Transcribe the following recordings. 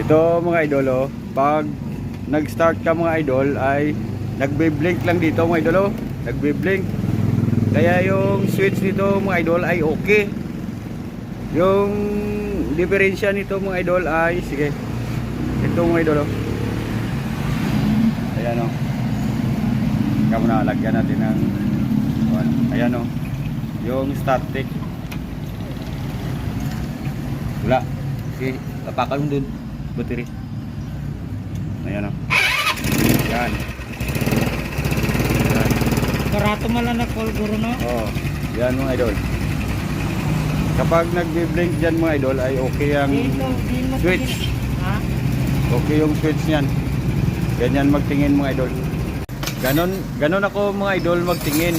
Ito mga idol oh, pag nag-start ka mga idol ay nagbe-blink lang dito mga idol oh. Nagbe-blink. Kaya yung switch nito mga idol ay okay. Yung diferensya nito mga idol ay sige. Ito mga idol oh. Ayan oh. Kaya muna lagyan natin ng ayan oh. Yung static. Wala. Sige, tapakan mo dun. Battery. Ayan o. Yan. Yan. Barato man lang na call guro no. Oh, yan mga idol. Kapag nagbi-blink dyan mga idol ay okay ang switch. Okay yung switch niyan. Ganyan magtingin mga idol. Ganon, ganon ako mga idol magtingin.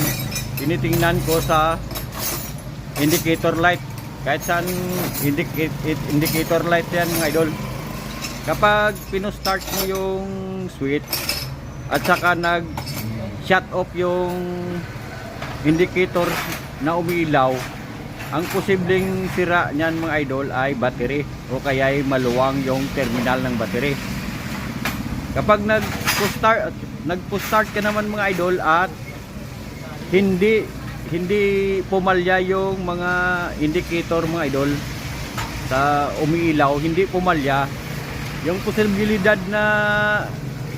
Tinitingnan ko sa indicator light. Kahit saan indicator light yan mga idol. Kapag pino-start mo yung switch at saka nag shut off yung indicator na umiilaw, ang posibleng sira niyan mga idol ay battery o kaya ay maluwang yung terminal ng battery. Kapag nag-start nagpo-start ka naman mga idol at hindi hindi pumalya yung mga indicator mga idol sa umiilaw, hindi pumalya. Yung posibilidad na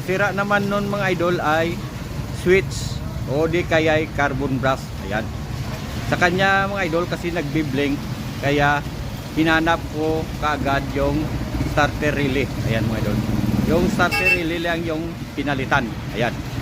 sira naman nun mga idol ay switch o di kaya ay carbon brush. Ayan. Sa kanya mga idol kasi nagbi-blink kaya hinanap ko kaagad yung starter relay. Ayan mga idol. Yung starter relay lang yung pinalitan. Ayan.